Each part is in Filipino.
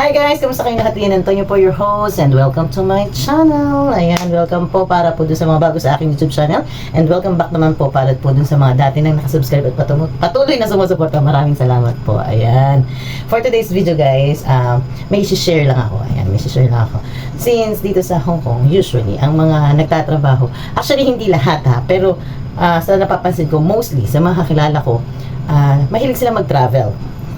Hi guys! Kamusta kayo lahat? Yan, Antonio po your host and welcome to my channel. Ayan, welcome po para po dun sa mga bago sa aking YouTube channel and welcome back naman po para po dun sa mga dati nang nakasubscribe at patuloy, patuloy na sumusuporta. Maraming salamat po. Ayan. For today's video guys, um, may share lang ako. Ayan, may share lang ako. Since dito sa Hong Kong, usually, ang mga nagtatrabaho, actually hindi lahat ha, pero ah, sa napapansin ko, mostly sa mga kakilala ko, ah, mahilig sila mag-travel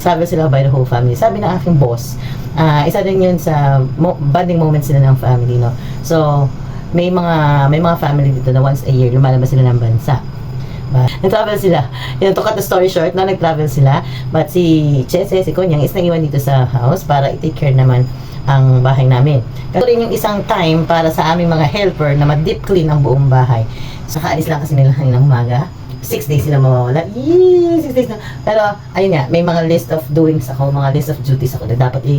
travel sila by the whole family. Sabi ng aking boss, ah, isa din yun sa mo- bonding moments sila ng family, no? So, may mga may mga family dito na once a year lumalabas sila ng bansa. Ba- Nag-travel sila. Yun, to cut the story short, no, nag-travel sila. But si Chese, si Konyang, is naiwan dito sa house para i-take care naman ang bahay namin. Kasi rin yung isang time para sa aming mga helper na ma-deep clean ang buong bahay. Saka alis lang kasi nila ng umaga. Six days sila mawawala. Yee! Six days na. Pero, ayun nga, may mga list of doings ako, mga list of duties ako na dapat i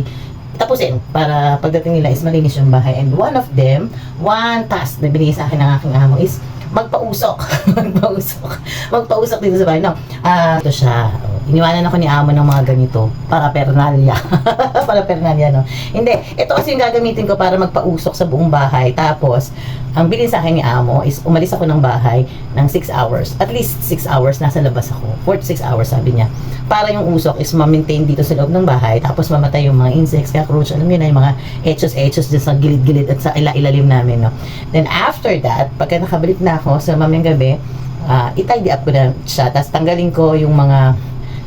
tapusin para pagdating nila is malinis yung bahay. And one of them, one task na binigay sa akin ng aking amo is magpausok. magpausok. Magpausok dito sa bahay. No, ah ito siya. Iniwanan ako ni amo ng mga ganito para pernalya. para pernalya, no? Hindi. Ito kasi yung gagamitin ko para magpausok sa buong bahay. Tapos, ang bilin sa akin ni amo is umalis ako ng bahay ng 6 hours. At least 6 hours nasa labas ako. 4 to 6 hours sabi niya. Para yung usok is ma-maintain dito sa loob ng bahay. Tapos mamatay yung mga insects, cockroach, alam niyo na yung mga echos-echos dyan sa gilid-gilid at sa ila-ilalim namin. No? Then after that, pagka nakabalik na ako sa mamayang gabi, uh, itidy up ko na siya. Tapos tanggalin ko yung mga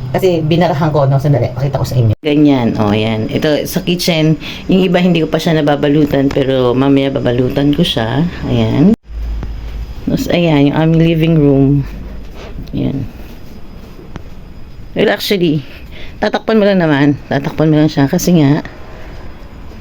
kasi binarahan ko, no, sandali, pakita ko sa inyo. Ganyan, oh, yan. Ito, sa kitchen, yung iba hindi ko pa siya nababalutan, pero mamaya babalutan ko siya. Ayan. Tapos, ayan, yung aming living room. Ayan. Well, actually, tatakpan mo lang naman. Tatakpan mo lang siya kasi nga,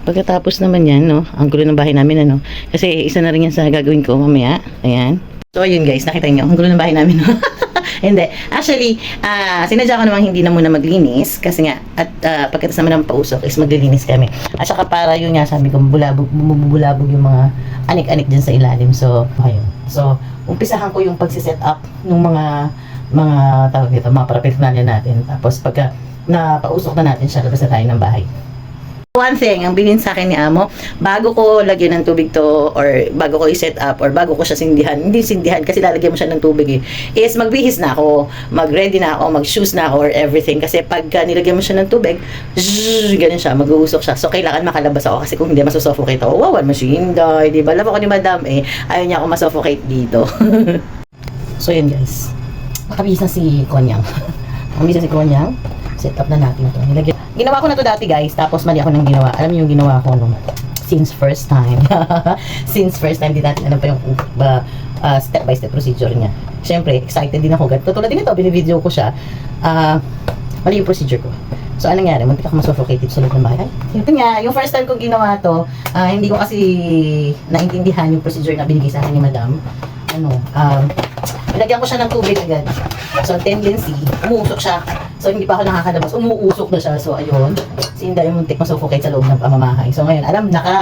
pagkatapos naman yan, no, ang gulo ng bahay namin, ano, kasi isa na rin yan sa gagawin ko mamaya. Ayan. So, ayun guys, nakita niyo, ang gulo ng bahay namin, no? hindi. Actually, ah sinadya ko namang hindi na muna maglinis kasi nga, at uh, pagkatapos naman ng pausok is maglilinis kami. At saka para yun nga, sabi ko, bulabog, bumubulabog yung mga anik-anik dyan sa ilalim. So, ayun. So, umpisahan ko yung pagsiset up ng mga mga tawag dito, mga paraphernalia natin. Tapos pagka napausok na natin siya, labas na tayo ng bahay. One thing, ang bilin sa akin ni Amo, bago ko lagyan ng tubig to, or bago ko i-set up, or bago ko siya sindihan, hindi sindihan kasi lalagyan mo siya ng tubig eh, is magbihis na ako, mag-ready na ako, mag-shoes na ako, or everything. Kasi pagka nilagyan mo siya ng tubig, zzz, ganun siya, mag-uusok siya. So, kailangan makalabas ako kasi kung hindi, masusuffocate ako. Wow, machine die, di ba? Alam ako ni Madam eh, ayaw niya ako masuffocate dito. so, yun guys. Makabihis na si Konyang. Makabihis na si Konyang. Set up na natin to. Nilagyan. Ginawa ko na to dati guys, tapos mali ako nang ginawa. Alam niyo yung ginawa ko nung since first time. since first time, di natin alam pa yung uh, uh, step by step procedure niya. Siyempre, excited din ako. Tulad din ito, binivideo ko siya. Uh, mali yung procedure ko. So, anong nangyari? Muntik ako masuffocated sa loob ng bahay. Yun nga, yung first time ko ginawa to, ah, hindi ko kasi naintindihan yung procedure na binigay sa akin ni Madam. Ano, um, nilagyan ko siya ng tubig agad. So, tendency, umuusok siya. So, hindi pa ako nakakalabas. Umuusok na siya. So, ayun. Si Inday muntik masuffocate sa loob ng pamamahay. So, ngayon, alam na ka.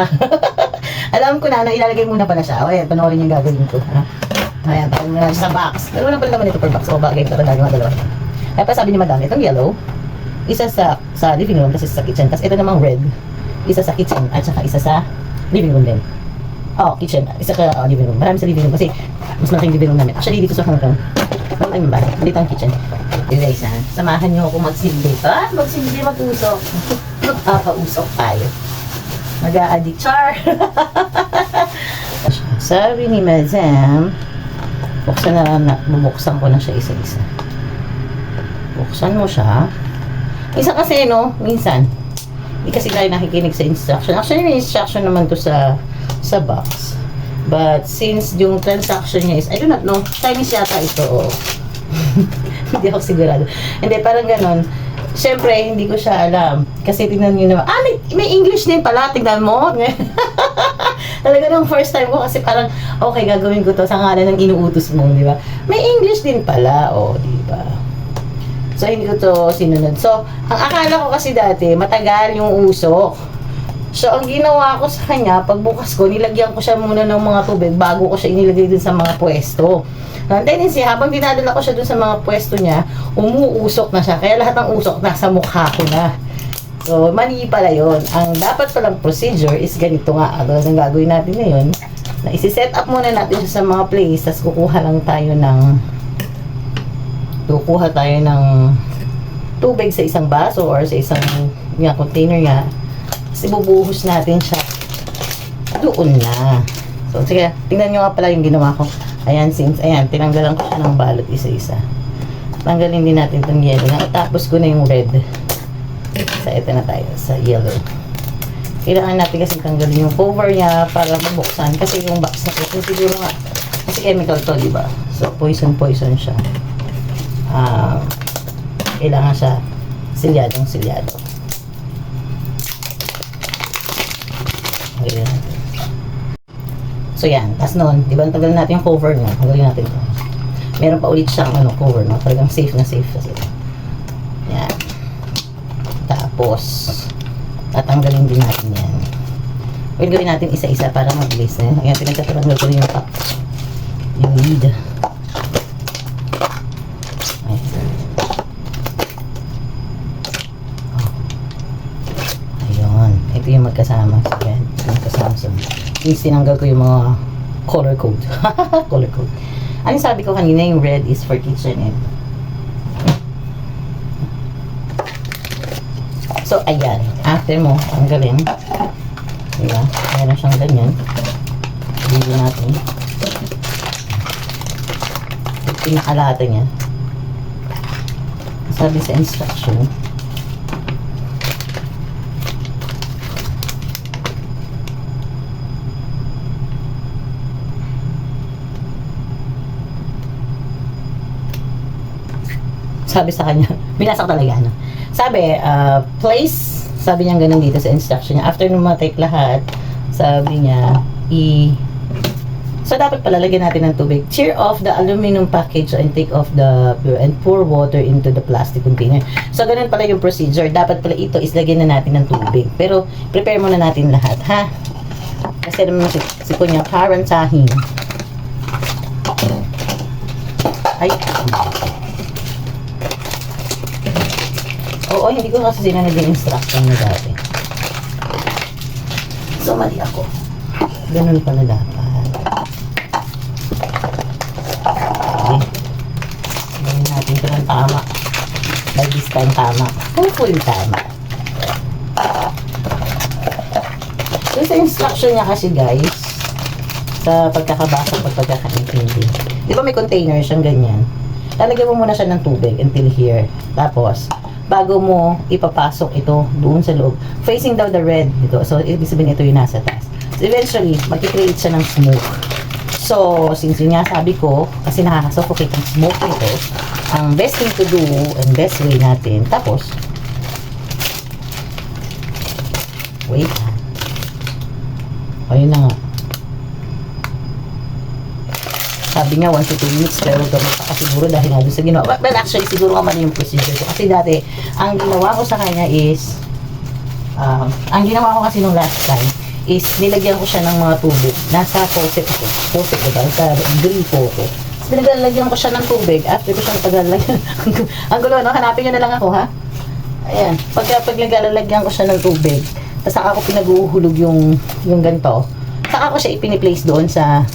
alam ko na, na ilalagay muna pala siya. O, ayan, panoorin yung gagawin ko. Ha? Ayan, tapos muna siya sa box. Dalawa lang pala naman ito per box. O, bagay ito mga dalawa. Kaya pa sabi ni Madam, itong yellow, isa sa sa living room kasi sa kitchen. Kasi ito namang red, isa sa kitchen at saka isa sa living room din. Oh, kitchen. Isa ka oh, living room. Marami sa living room kasi mas malaking living room namin. Actually, dito sa Hong Kong, wala yung bahay. Dito ang kitchen. Yung guys, ha? Samahan niyo ako magsindi. Ah, magsindi, mag-usok. Magpapausok tayo. Mag-a-addict. Char! Sabi ni Madam, buksan na lang na, bubuksan ko na siya isa-isa. Buksan mo siya. Isa kasi, no, minsan, hindi kasi tayo nakikinig sa instruction. Actually, may instruction naman to sa sa box. But since yung transaction niya is, I do not know, Chinese yata ito, hindi ako sigurado. Hindi, parang ganon. Siyempre, hindi ko siya alam. Kasi tingnan nyo naman, ah, may, may English din pala, tingnan mo. Talaga nung first time ko kasi parang, okay, gagawin ko to sa ngalan ng inuutos mo, di ba? May English din pala, oh, di ba? So, hindi ko to sinunod. So, ang akala ko kasi dati, matagal yung usok. So, ang ginawa ko sa kanya, pagbukas ko, nilagyan ko siya muna ng mga tubig bago ko siya inilagay dun sa mga pwesto. Ang tendency, habang dinadala ko siya dun sa mga pwesto niya, umuusok na siya. Kaya lahat ng usok nasa mukha ko na. So, mali pala yun. Ang dapat palang procedure is ganito nga. Ano ang gagawin natin ngayon? Na isi-set up muna natin siya sa mga place, tapos kukuha lang tayo ng kukuha tayo ng tubig sa isang baso or sa isang nga, container nga. Tapos ibubuhos natin siya doon na. So, sige, tingnan nyo nga pala yung ginawa ko. Ayan, since, ayan, tinanggalan ko siya ng balot isa-isa. Tanggalin din natin itong yellow na. Tapos ko na yung red. Sa ito na tayo, sa yellow. Kailangan natin kasi tanggalin yung cover niya para mabuksan. Kasi yung box na ito, siguro nga, kasi chemical to, di ba? So, poison-poison siya. Ah, kailangan siya silyadong silyado. Ayan. So, yan. Tapos nun, di ba, tanggalin natin yung cover niya. Tanggalin natin ito. Meron pa ulit siyang ano, cover, no? Talagang safe na safe kasi. Yan. Tapos, tatanggalin din natin yan. Well, gawin natin isa-isa para mabilis. Eh. Ayan, pinagtatanggal ko rin yung top. Yung lid. Ayan. Ayun. Ito yung magkasama. Yan. Yung magkasama sa... Since tinanggal ko yung mga color code. color code. Ano sabi ko kanina, yung red is for KitchenAid. So, ayan. After mo, tanggalin. Diba? Meron siyang ganyan. Dito natin. Pinakalata niya. Sabi sa instruction, sabi sa kanya, binasa ko talaga, ano. Sabi, uh, place, sabi niya ganun dito sa instruction niya. After nung matake lahat, sabi niya, i... So, dapat pala lagyan natin ng tubig. Cheer off the aluminum package and take off the and pour water into the plastic container. So, ganun pala yung procedure. Dapat pala ito is lagyan na natin ng tubig. Pero, prepare muna natin lahat, ha? Kasi naman si, si Kuya karantahin. Ay, Oo, hindi ko kasi sinanad yung instruction na dati. So, mali ako. Ganun pala dapat. Okay. Gawin natin ito ng tama. By this time, tama. Hopefully, tama. So, sa instruction niya kasi, guys, sa pagkakabasa at pagkakaintindi. Di ba may container siyang ganyan? Lalagyan mo muna siya ng tubig until here. Tapos, bago mo ipapasok ito doon sa loob, facing down the red dito. So, ibig sabihin ito yung nasa taas. So, eventually, mag-create siya ng smoke. So, since yun nga sabi ko, kasi nakakasuffocate ang smoke nito, ang best thing to do and best way natin, tapos, wait. Ayun na nga. Sabi nga 1 to 2 minutes pero gamit pa kasi siguro dahil nga sa ginawa. Well, actually siguro nga yung procedure ko. Kasi dati, ang ginawa ko sa kanya is, um, ang ginawa ko kasi nung last time, is nilagyan ko siya ng mga tubig. Nasa faucet ako. Faucet ko ba? Sa gripo ko. Pinaglalagyan ko siya ng tubig. After ko siya paglalagyan. ang gulo, no? Hanapin nyo na lang ako, ha? Ayan. Pagka pag naglalagyan ko siya ng tubig, tapos saka ko pinag-uuhulog yung, yung ganito, saka ko siya ipiniplace doon sa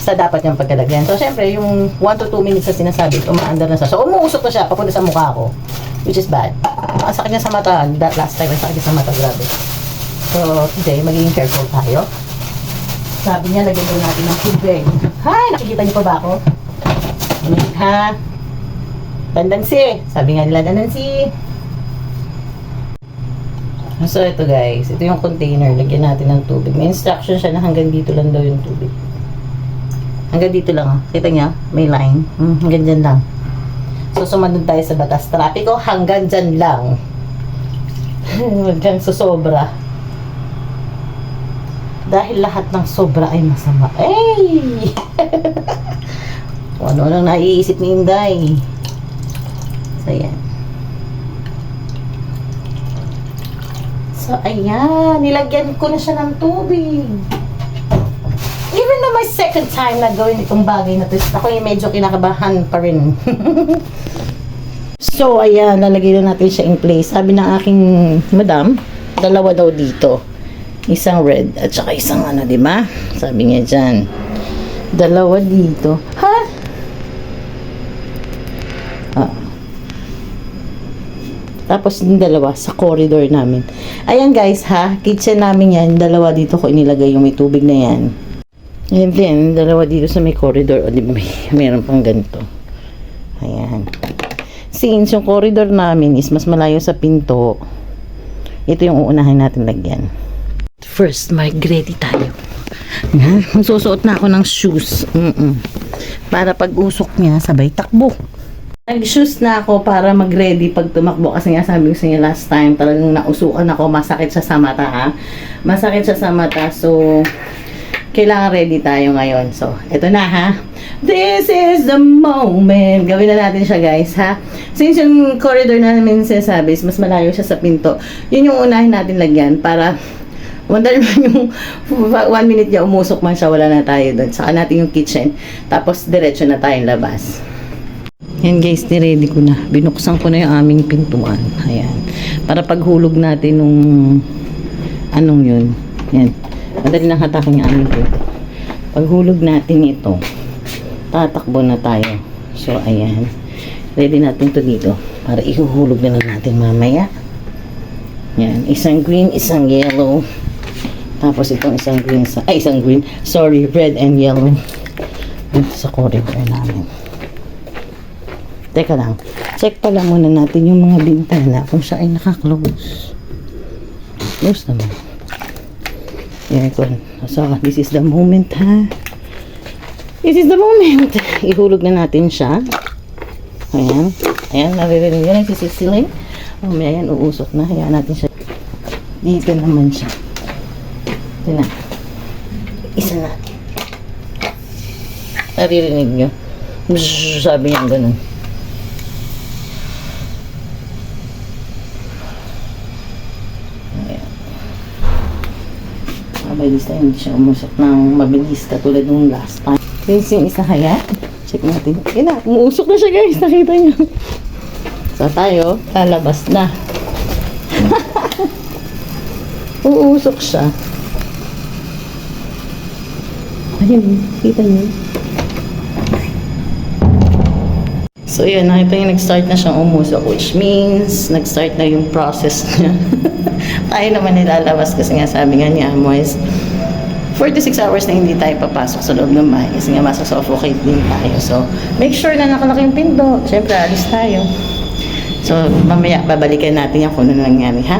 sa dapat niyang pagkalagyan. So, syempre, yung 1 to 2 minutes na sinasabi, umaandar na siya. So, umuusok na siya papunta sa mukha ko. Which is bad. Ang sakit niya sa mata. That last time, ang sakit niya sa mata. Grabe. So, today, magiging careful tayo. Sabi niya, lagyan daw natin ng tubig. Hi! Nakikita niyo pa ba ako? Ha? Tendency. Sabi nga nila, tendency. So, ito guys. Ito yung container. Lagyan natin ng tubig. May instruction siya na hanggang dito lang daw yung tubig. Hanggang dito lang. oh. Kita niya? May line. Hmm, hanggang dyan lang. So, sumunod tayo sa batas trapiko. Hanggang dyan lang. Huwag kang susobra. Dahil lahat ng sobra ay masama. Ay! Ano lang naiisip ni Inday. So, yan. So, ayan. Nilagyan ko na siya ng tubig. My second time na gawin itong bagay na to, ako yung medyo kinakabahan pa rin. So, ayan, lalagay na natin siya in place. Sabi ng aking madam, dalawa daw dito. Isang red at saka isang ano, di ba? Sabi niya dyan. Dalawa dito. Ha? Ah. Tapos yung dalawa sa corridor namin. Ayan guys ha, kitchen namin yan. Dalawa dito ko inilagay yung may tubig na yan. And then, dalawa dito sa may corridor. O di ba, meron pang ganito. Ayan. Since yung corridor namin is mas malayo sa pinto, ito yung uunahin natin lagyan. First, mag-ready tayo. Yan. Magsusuot na ako ng shoes. Mm-mm. Para pag usok niya, sabay takbo. Nag-shoes na ako para mag-ready pag tumakbo kasi nga sabi ko sa inyo last time talagang nausukan ako, masakit siya sa mata ha. Masakit siya sa mata so kailangan ready tayo ngayon. So, eto na ha. This is the moment. Gawin na natin siya guys ha. Since yung corridor namin sinasabi is mas malayo siya sa pinto, yun yung unahin natin lagyan para Wonder naman yung one minute niya umusok man siya, wala na tayo doon. Saka natin yung kitchen. Tapos diretso na tayong labas. Yan guys, niready ko na. Binuksan ko na yung aming pintuan. Ayan. Para paghulog natin nung anong yun. Yan. Madali lang hatakin yung aming pinto. Paghulog natin ito, tatakbo na tayo. So, ayan. Ready natin to dito. Para ihuhulog na natin mamaya. Yan. Isang green, isang yellow. Tapos itong isang green sa, ay isang green, sorry, red and yellow. Dito sa corridor namin. Teka lang. Check pala muna natin yung mga bintana kung siya ay naka-close. Close naman. Ko. So, this is the moment ha. This is the moment. Ihulog na natin siya. Ayan. Ayan, naririnig yun. Nagsisisiling. Oh, may ayan, uusok na. Hayaan natin siya. Dito naman siya. Ito na. Isa na. Naririnig nyo. Bzzz, sabi niya ganun. This time, hindi siya umusok ng mabilis katulad nung last time. Since yung isa kaya, check natin. Ayun na, umuusok na siya guys. Nakita niyo. So tayo, lalabas na. Uusok siya. Ayun, kita niyo. So yun, nakita niyo nag-start na siyang umusok which means nag-start na yung process niya. tayo naman nilalabas kasi nga sabi nga ni Amo is 46 hours na hindi tayo papasok sa loob ng bahay kasi nga masasuffocate din tayo. So, make sure na nakalaki yung pinto. Siyempre, alis tayo. So, mamaya babalikan natin yung kung ano nangyari, ha?